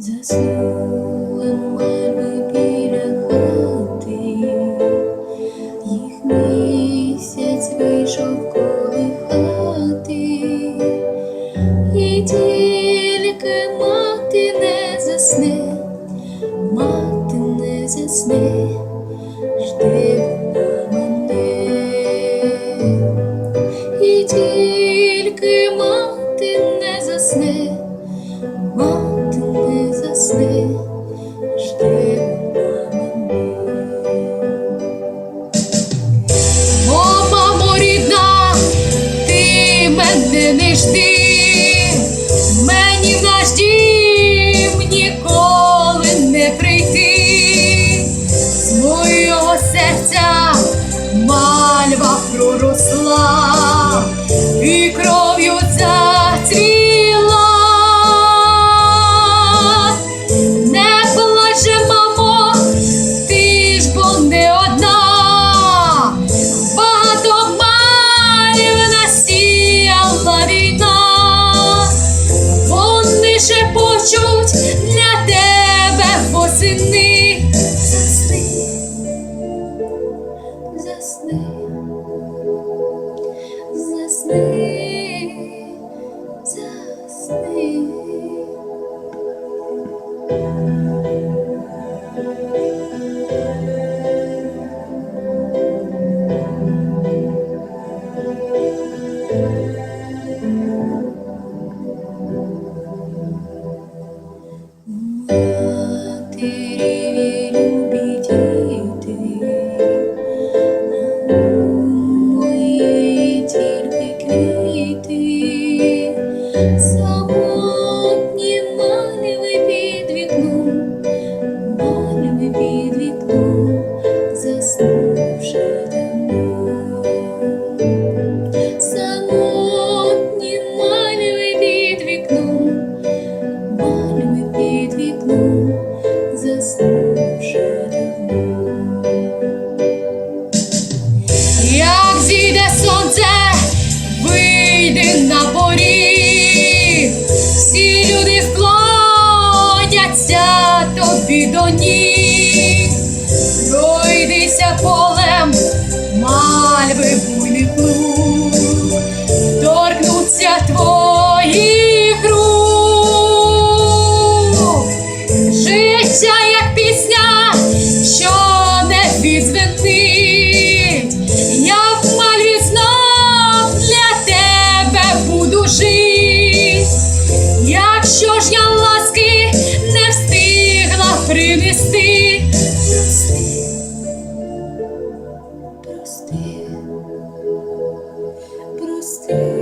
Заснули мальви біля хати, їх місяць вийшов колихати, і тільки мати не засне, мати не засне, не засне, жде мене. О, мамо рідна, ти мене не жди, серця мальва проросла для тебе восени. Засни, засни, засни, засни. Тобі до ніг, пройдися полем, мальви буйних луг, торкнуться твоїх рук. Життя як пісня, що не відзвенить. see.